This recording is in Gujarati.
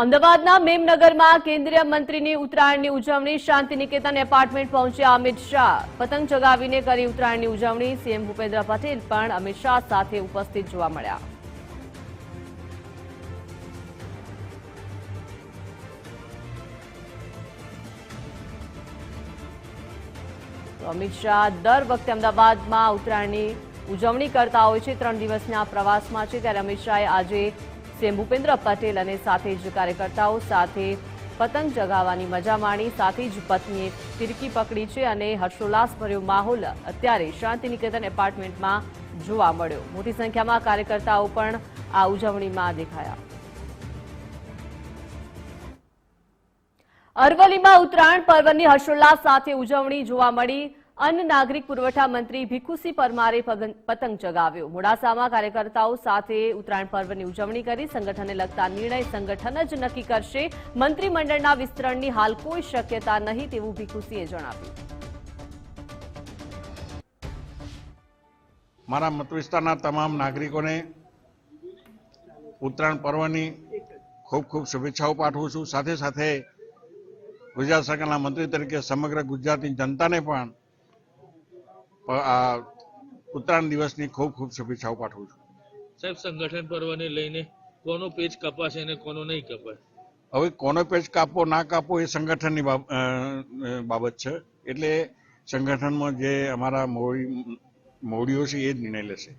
અમદાવાદના મેમનગરમાં કેન્દ્રીય મંત્રીની ઉત્તરાયણની ઉજવણી શાંતિ નિકેતન એપાર્ટમેન્ટ પહોંચ્યા અમિત શાહ. પતંગ ચગાવીને કરી ઉત્તરાયણની ઉજવણી, સીએમ ભૂપેન્દ્ર પટેલ પણ અમિત શાહ સાથે ઉપસ્થિત જોવા મળ્યા. અમિત શાહ દર વખતે અમદાવાદમાં ઉત્તરાયણની ઉજવણી કરતા હોય છે. ત્રણ દિવસના પ્રવાસમાં છે. ત્યારે અમિત શાહે આજે સીએમ ભૂપેન્દ્ર પટેલ અને સાથે જ કાર્યકર્તાઓ સાથે પતંગ ચગાવવાની મજા માણી, સાથે જ પત્નીએ ફિરકી પકડી છે અને હર્ષોલ્લાસભર્યો માહોલ અત્યારે શાંતિ નિકેતન એપાર્ટમેન્ટમાં જોવા મળ્યો. મોટી સંખ્યામાં કાર્યકર્તાઓ પણ આ ઉજવણીમાં દેખાયા. અરવલીમાં ઉત્તરાયણ પર્વની હર્ષોલ્લાસ સાથે ઉજવણી જોવા મળી. અન્ન નાગરિક પુરવઠા મંત્રી ભીખુસિંહ પરમારે પતંગ ચગાવ્યો. મોડાસામાં કાર્યકર્તાઓ સાથે ઉત્તરાયણ પર્વની ઉજવણી કરી સંગઠનને લગતા નિર્ણય સંગઠન જ નક્કી કરશે. મંત્રીમંડળના વિસ્તરણની હાલ કોઈ શક્યતા નહીં તેવું ભીખુસિંહે જણાવ્યું. મારા મતવિસ્તારના તમામ નાગરિકોને ઉત્તરાયણ પર્વની ખૂબ ખૂબ શુભેચ્છાઓ પાઠવું છું. સાથે સાથે ગુજરાત સરકારના મંત્રી તરીકે સમગ્ર ગુજરાતની જનતાને પણ આ ઉત્તરાયણ દિવસની ખૂબ ખૂબ શુભેચ્છાઓ પાઠવું છું. સાહેબ સંગઠન પર્વને લઈને કોનો પેજ કપાશે અને કોનો નહીં કપાય હવે કોનો પેજ કાપવો ના કાપવો એ સંગઠનની બાબત છે. એટલે સંગઠનમાં જે અમારા મોડી મોડીઓ છે એ જ નિર્ણય લેશે.